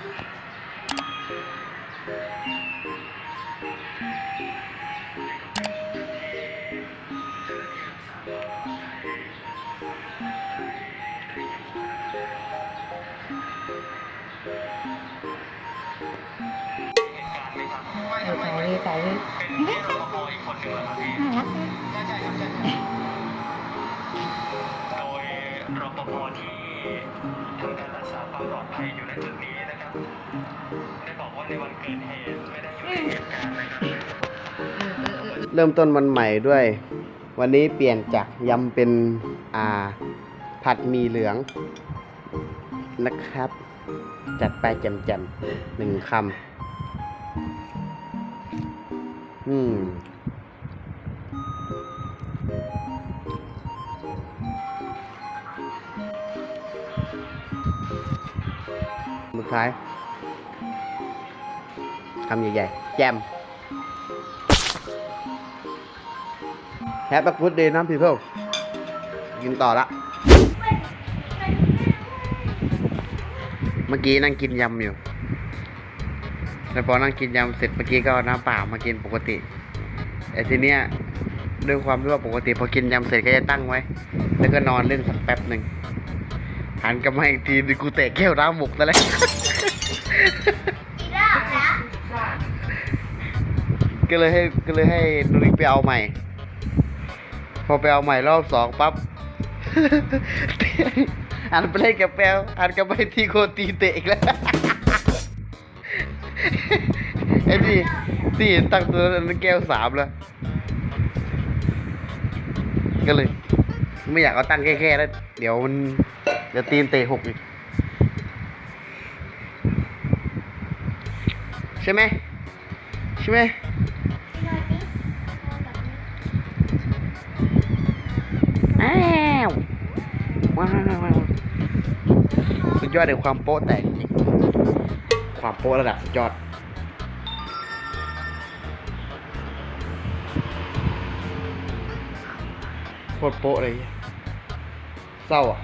ใจเลยใจเลยน่ารักโดยรปภที่ทำการรักษาความปลอดภัยอยู่ในจุดนี้ เริ่มต้นวันใหม่ด้วย วันนี้เปลี่ยนจากยำเป็นอ่าผัดมีเหลืองนะครับ จัดไปแจมๆหนึ่งคำอืมสุดท้าย คำใหญ่ๆ แจมแฮปปี้กูดเดย์นะพี่เพื่กินต่อละ เมื่อกี้นั่งกินยำอยู่ แล้วพอนั่งกินยำเสร็จเมื่อกี้ก็น้ำเปล่ามากินปกติไอ้ทีเนี้ยด้วยความที่ว่าปกติพอกินยำเสร็จก็จะตั้งไว้ แล้วก็นอนเล่นสักแป๊บหนึ่งหันกลับมาอีกทีนึงกูเตะแก้วน้ำหมกซะแล้ว ก็เลยให้ก็เลยให้นุริกไปเอาใหม่ พอไปเอาใหม่รอบสองปั๊บอันไปเล่นกับแปลวอันก็ไปที่โคตีเตะอีกแล้วไอ้นี่ที่เห็นตั้งตัวนั้นแก้วสามแล้ว ก็เลย ไม่อยากเอาตั้งแค่ๆแล้ว เดี๋ยวมันเดี๋ยวตีนเตะหกอีก ใช่ไหมใช่ไหม อ้าวว้าวสุดยอดในความโป๊ะแตกจริงความโป๊ะระดับสุดยอดโคตรโป๊ะเลยเศร้าอะ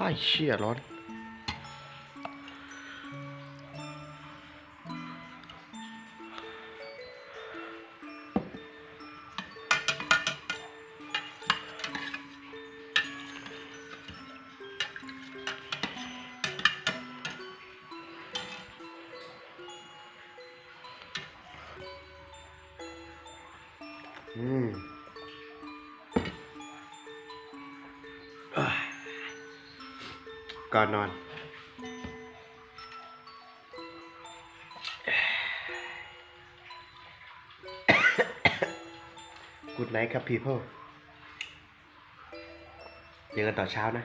อ้ายเชี่ยร้อน อืม ก่อนนอนกูดไนท์ครับ people เจอกันต่อเช้านะ